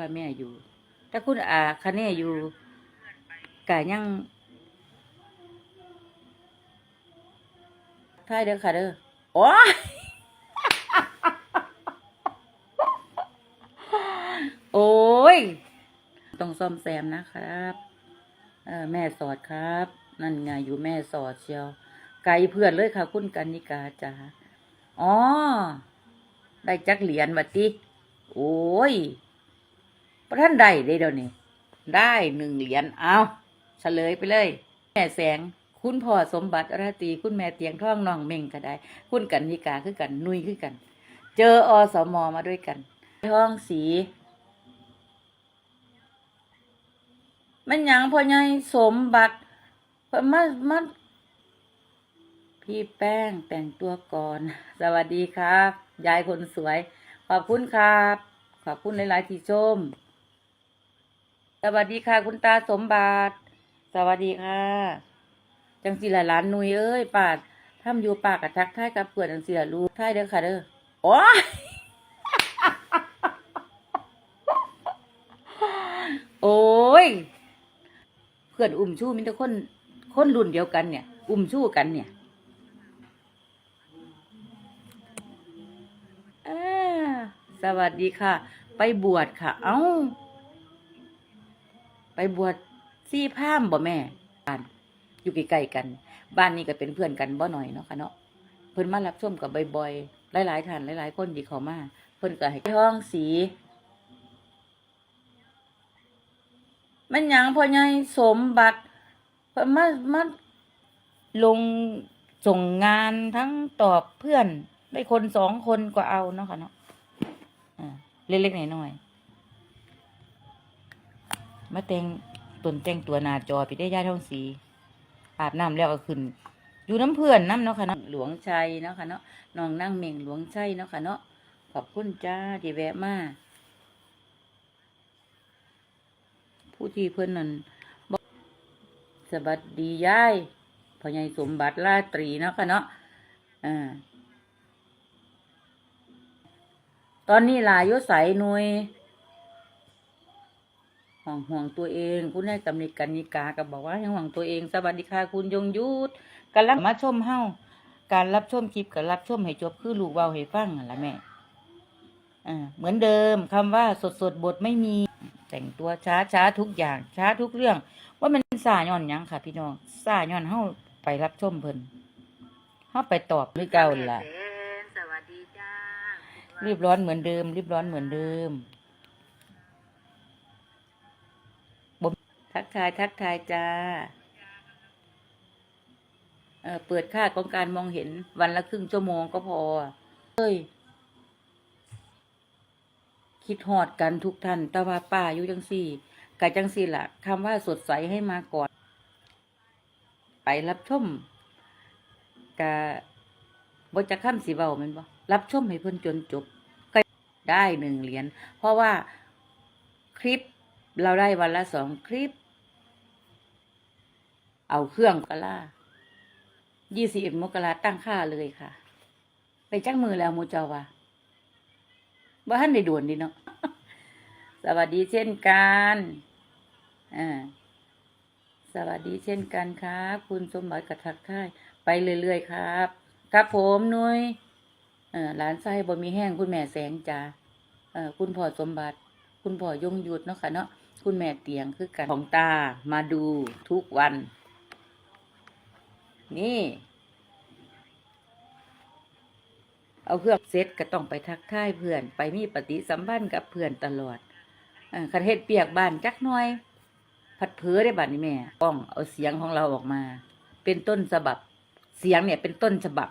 ว่าแม่อยู่ ถ้าคุณอาคะเน่อยู่กะยังท่ายเด้อค่ะเด้อโอ้ยโอ้ย ต้องซ่อมแซมนะครับเออแม่สอดครับ นั่นไงอยู่แม่สอดเชียว ไกลเพื่อนเลยค่ะ คุณกันนิกาจ๋าอ๋อ ได้จักเหรียญบัดติ โอ้ย พระท่านได้ได้เดี๋ยวนี้ ได้หนึ่งเหรียญเอาเฉลยไปเลย แม่แสง คุณพ่อสมบัติราตรีคุณแม่เตียงท่องน้องเม่งก็ได้ คุณกันนิกาคือกันนุยคือกัน เจออสมมาด้วยกันท้องสี มันยังพ่อใหญ่สมบัติพมามาพี่แป้งแต่งตัวก่อน สวัสดีครับ ยายคนสวย ขอบคุณครับ ขอบคุณหลาย ๆ ที่ชม สวัสดีค่ะ คุณตาสมบัติ สวัสดีค่ะ จังสีละหลานนุยเอ้ยป้าทำอยู่ปากกับทักทายกับเพื่อนจังสีละลูกทายเด้อค่ะเด้อโอ้ยโอ้ย เพื่อนอุ้มชู้มีแต่คน คนรุ่นเดียวกันเนี่ย อุ้มชู้กันเนี่ยอสวัสดีค่ะ ไปบวชค่ะ เอ้า บวชซี่พามบ่แม่บ้านอยู่ใกล้ๆกัน บ้านนี้ก็เป็นเพื่อนกันบ่หน่อยเนาะค่ะเนาะเพิ่นมารับชมกับบ่อยๆหลายๆท่านหลายๆคนที่เขามาเพิ่นก็ให้ท้องสี มันหยังพ่อใหญ่สมบัติเพิ่นมามาลงส่งงานทั้งตอบเพื่อนได้คนสองคนก็เอาเนาะค่ะเนาะอ่าเล็กๆหน้อยๆ มาแต่งตนแต่งตัวหนาจอไปได้ย่าท้องสีอาบน้ำแล้วก็ขึ้น อยู่น้ำเพื่อนน้ำเนาะค่ะเนาะหลวงชัยเนาะค่ะเนาะน้องนั่งเม่งหลวงชัยเนาะค่ะเนาะขอบคุณจ้าที่แวะมาผู้ที่เพิ่อนนั่นบอกสวัสดียายพ่อใหญ่สมบัติราตรีเนาะค่ะเนาะอ่าตอนนี้ลายยศใสหน่วย ห่วงห่วงตัวเอง คุณนายกำนิกันนิกาก็บอกว่าให้ห่วงตัวเองสวัสดีค่ะคุณยงยุทธกำลังมาชมเฮาการรับชมคลิปกับรับชมให้จบคือลูกเบาให้ฟังนั่นละแม่อ่าเหมือนเดิมคำว่าสดสดๆบทไม่มี แต่งตัวช้าช้าทุกอย่าง ช้าทุกเรื่อง ว่ามันสาย่อนหยังค่ะ พี่น้องสาย่อนเฮาไปรับชมเพิ่นเฮาไปตอบหรือเก่าล่ะสวัสดีจ้ารีบร้อนเหมือนเดิม รีบร้อนเหมือนเดิม ทักทายทักทายจ้าเออเปิดค่าของการมองเห็นวันละครึ่งชั่วโมงก็พอเฮ้ย คิดหอดกันทุกท่านต่ว่าป้าอยู่จังสี่กะจังสี่ล่ะคำว่าสดใสให้มาก่อน ไปรับชมกะบจะข้ามสีเบาแมันบ่รับชมให้เพิ่นจนจบก็ได้หนึ่งเหรียญเพราะว่าคลิปเราได้วันละสองคลิป เอาเครื่องกะล่ายี่สิบเอ็ดมกราตั้งค่าเลยค่ะ ไปจักมือแล้วมูเจ้าว่าบ้านในด่วนดีเนาะสวัสดีเช่นกันอ่าสวัสดีเช่นกันครับ คุณสมบัติกระทักทายไปเรื่อยๆครับ ครับผมนุย้ยเออหลานไส้บ่มีแห้งคุณแม่แสงจ้าเออคุณพ่อสมบัติ คุณพ่อยงหยุทธเนาะค่ะเนาะคุณแม่เตียงคือกันของตามาดูทุกวัน นี่ เอาเครื่องเซ็ตก็ต้องไปทักทายเพื่อน ไปมีปฏิสัมพันธ์กับเพื่อนตลอดออคันเฮ็ดเปียกบ้านจักหน่อยพัดเผือได้บัดนี้แม่ต้องเอาเสียงของเราออกมา เป็นต้นฉบับ เสียงเนี่ยเป็นต้นฉบับ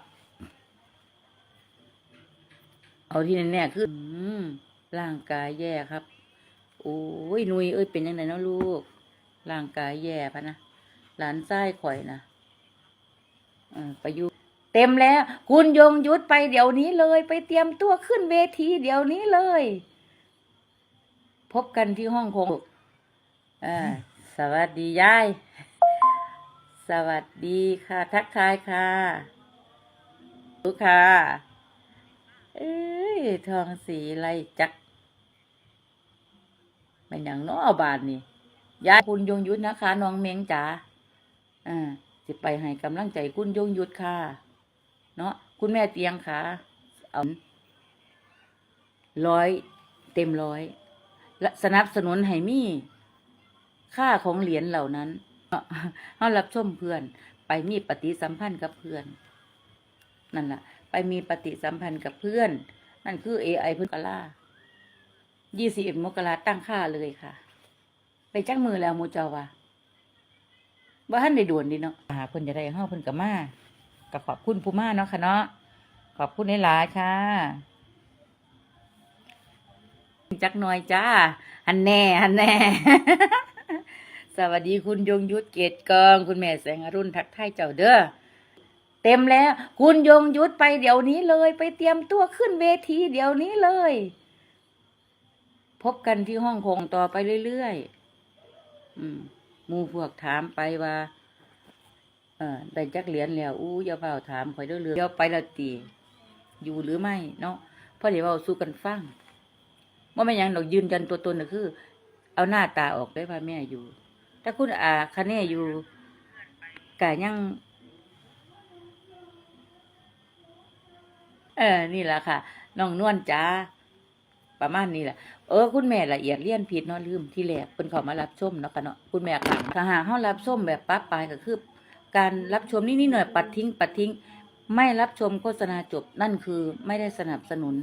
เอาที่แน่ๆคืออืร่างกายแย่ครับ โอ้ยนุยเอ้ยเป็นยังไงเนาะลูก ร่างกายแย่พะนะ หลานไส้ข่อยนะ เออไปอยู่เต็มแล้ว คุณยงยุทธไปเดี๋ยวนี้เลย ไปเตรียมตัวขึ้นเวทีเดี๋ยวนี้เลย พบกันที่ห้องคงสวัสดียาย สวัสดีค่ะ ทักทายค่ะลูกค่ะเอ้ยทองสีไรจักเป็นอย่างน้อบานนี่ยายคุณยงยุทธนะคะ น้องเมงจ๋าอ่า สิไปให้กำลังใจคุณยงยุทธค่ะ เนาะคุณแม่เตียงค่ะเอาร้อยเต็มร้อยและสนับสนุนให้มีค่าของเหรียญเหล่านั้นเนาะเฮารับชมเพื่อน ไปมีปฏิสัมพันธ์กับเพื่อน นั่นแหละไปมีปฏิสัมพันธ์กับเพื่อน นั่นคือ AI เพื่อนกล่ายี่สิบเอ็ดมกราตั้งค่าเลยค่ะ ไปจักมือแล้วมูจาวา ว่าท่นได้ด่วนดีเนาะอ่าเพิ่นจะได้เฮาเพิ่นก็มาก็ขอบคุณผู้มาเนาะค่ะเนาะขอบคุณหลายๆค่ะจักหน่อยจ้าหันแน่หันแน่ สวัสดีคุณยงยุทธเกตกอง คุณแม่แสงอรุณทักทายเจ้าเด้อเต็มแล้ว คุณยงยุทธไปเดี๋ยวนี้เลย ไปเตรียมตัวขึ้นเวทีเดี๋ยวนี้เลย พบกันที่ห้องคงต่อไปเรื่อยๆ อืม มูพวกถามไปว่า เออได้จักเหรียญแล้วอู้อย่าเฝ้าถามคอยเด้อเรือเดี๋ยวไปละตีอยู่หรือไม่เนาะเพราะเดี๋ยวเราสู้กันฟังว่าไม่ยังดอกยืนยันตัวตนน่ะคือ เอาหน้าตาออกได้ว่าแม่อยู่ ถ้าคุณอาคะแน่อยู่กะยังเออ นี่แหละค่ะ น้องนวลจ้า ประมาณนี้แหละเออคุณแม่ละเอียดเลี่ยนผิดเนาะลืมที่แรกเพิ่นเขามารับชมเนาะค่ะเนาะคุณแม่ค่ะถ้าหากเฮารับชมแบบปั๊บไปก็คือ การรับชมนิดๆหน่อยปัดทิ้ง ปัดทิ้ง ไม่รับชมโฆษณาจบนั่นคือไม่ได้สนับสนุน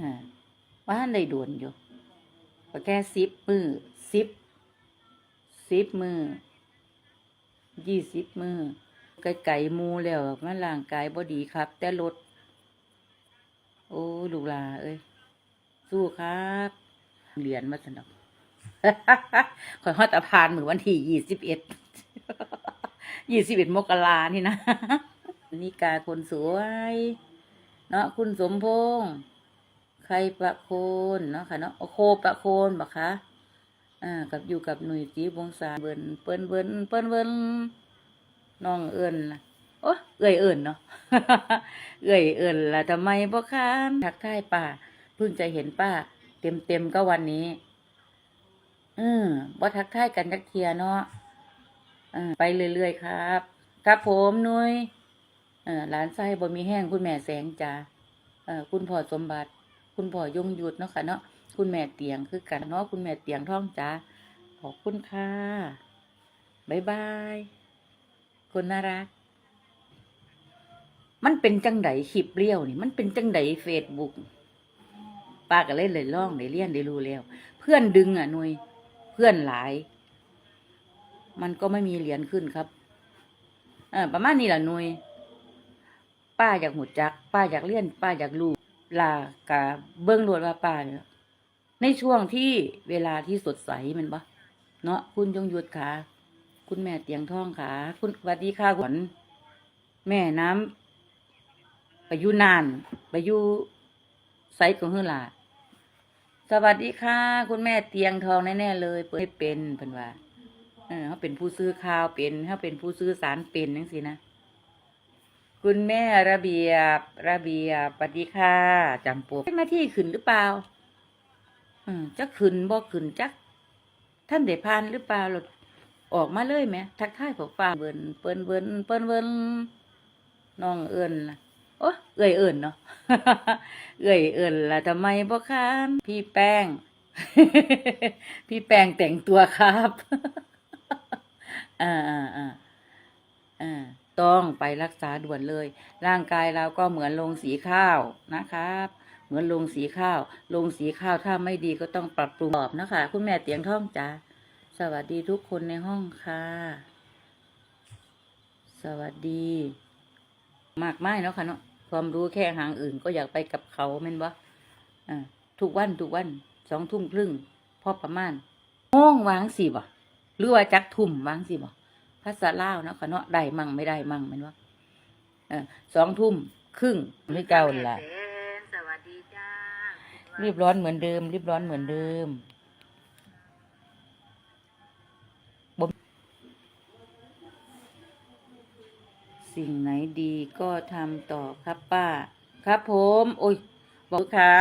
อ่าว่าท่านได้ด่วนอยู่ก็แค่สิบมือสิบสิบมือยี่สิบมือไก่ไก่มูแล้วมันร่างกายบ่ดีครับ แต่ลดโอ้ลูกหลาเอ้ย สู้ครับเหรียญมาสนับคอยฮอดตะพานเหมือนวันที่ยี่สิบเอ็ดยี่สิบเอ็ดมกรานี่นะนี่กาคนสวย เนาะคุณสมพงษ์ใครประโคนเนาะค่ะเนาะโอโคประโคนบอกคะอ่ากับอยู่กับหนุ่ยจีบวงศาเบินเปิ้นเบินเปิ้นเบินน้องเอิญล่ะโอ้เอื่อยเอิญเนาะเอื่อยเอิญล่ะทำไมบ่ค้านทักทายป้า เพิ่งจะเห็นป้า เต็มเต็มๆก็วันนี้ อืมบ่ทักทายกันจักเทียเนาะอไปเรื่อยๆครับ ครับผมนุ้ยหลานไส้บ่มีแห้งคุณแม่แสงจ้าคุณพ่อสมบัติ คุณพ่อยงหยุดเนาะค่ะเนาะคุณแม่เตียงคือกันเนาะคุณแม่เตียงท่องจ้าขอบคุณค่ะบายบายคนน่ารัก มันเป็นจังไดคลิปเลี้ยวนี่ มันเป็นจังไดเฟซบุ๊ก ป้าก็เลยเลยล่องได้เรียนได้รู้แล้ว เพื่อนดึงอะนุยเพื่อนหลาย มันก็ไม่มีเหรียญขึ้นครับ เออประมาณนี้แหละนุยป้าอยากหูจัก ป้าอยากเรียน ป้าอยากรู้ลากะเบิ้งรวดว่าป้าเนี่ยในช่วงที่เวลาที่สดใสมันปะเนาะคุณยงหยุดขาคุณแม่เตียงทองขาคุณวัสดีค่ะขวัญแม่น้ำไปอยู่นาน ไปอยู่ไซต์ของเฮือลา สวัสดีค่ะ คุณแม่เตียงทองแน่ๆเลย เปิดให้เป็นเพิ่นว่าเออเขาเป็นผู้ซื้อข่าวเป็นเขาเป็นผู้ซื้อสารเป็นจังสินะคุณแม่ระเบียบระเบียบปฏิค่ะจำปวกหน้าที่ขึ้นหรือเปล่าอืมจะขึ้นบ่ขึ้นจัก ท่านได้พานหรือเปล่าหรอออกมาเลยไหมทักทายพวกฟ้าเบินเปิ้นเบิ่นเปิ้นเบิ่นน้องเอิญล่ะ โอ้เอ่ยเอิญเนาะเอ่ยเอิญล่ะทำไมบ่ค้านพี่แป้ง พี่แป้งแต่งตัวครับอ่าอ่าอ่าอ่าต้องไปรักษาด่วนเลย ร่างกายเราก็เหมือนโรงสีข้าวนะครับ เหมือนโรงสีข้าวโรงสีข้าวถ้าไม่ดีก็ต้องปรับปรุงตอบนะคะคุณแม่เตียงท่องจ้าสวัสดีทุกคนในห้องค่ะ สวัสดี มากไม่เนาะค่ะเนาะ ความรู้แค่หางอื่นก็อยากไปกับเขาแม่นบ่อ่าทุกวันทุกวันสองทุ่มครึ่งพอประมาณโมงวางสิบ่หรือว่าจักทุ่มวางสิบ่ภาษาลาวเนาะค่ะเนาะได้มั่งไม่ได้มั่งแม่นบ่เออสองทุ่มครึ่งไม่เก่าล่ะสวัสดีจ้ารีบร้อนเหมือนเดิม รีบร้อนเหมือนเดิม สิ่งไหนดีก็ทำต่อครับป้า ครับผม โอ้ย บอกค่ะ